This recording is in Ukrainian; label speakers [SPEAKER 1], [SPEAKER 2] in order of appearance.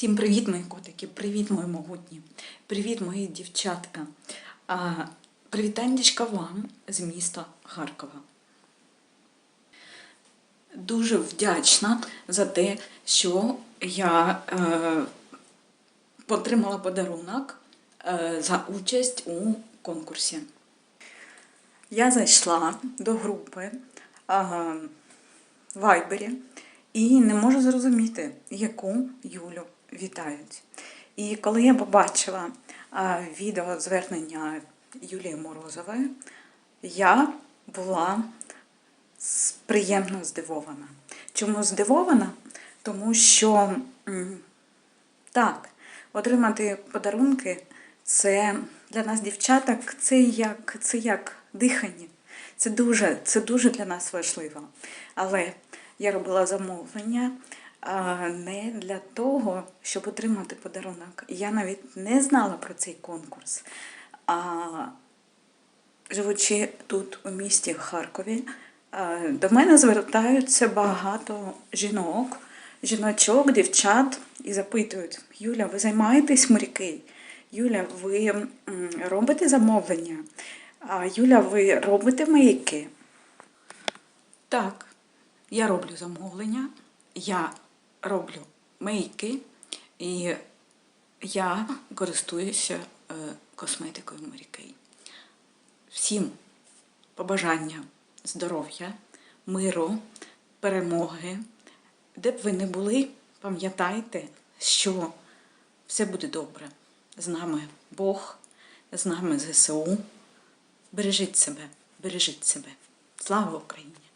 [SPEAKER 1] Всім привіт, мої котики, привіт, мої могутні, привіт, мої дівчатка. Привітаннячка вам з міста Харкова. Дуже вдячна за те, що я е, отримала подарунок е, за участь у конкурсі. Я зайшла до групи в Вайбері і не можу зрозуміти, яку Юлю вітають. І коли я побачила відео звернення Юлії Морозової, я була приємно здивована. Чому здивована? Тому що так, отримати подарунки це для нас, дівчаток, це як, це як дихання. Це дуже, це дуже для нас важливо. Але я робила замовлення не для того, щоб отримати подарунок. Я навіть не знала про цей конкурс. А живучи тут у місті Харкові, до мене звертаються багато жінок, жіночок, дівчат і запитують: Юля, ви займаєтесь моряки? Юля, ви робите замовлення? Юля, ви робите маяки? Так, я роблю замовлення, я роблю мейки і я користуюся е, косметикою Морікей. Всім побажання здоров'я, миру, перемоги. Де б ви не були, пам'ятайте, що все буде добре. З нами Бог, з нами ЗСУ. Бережіть себе, бережіть себе. Слава Україні!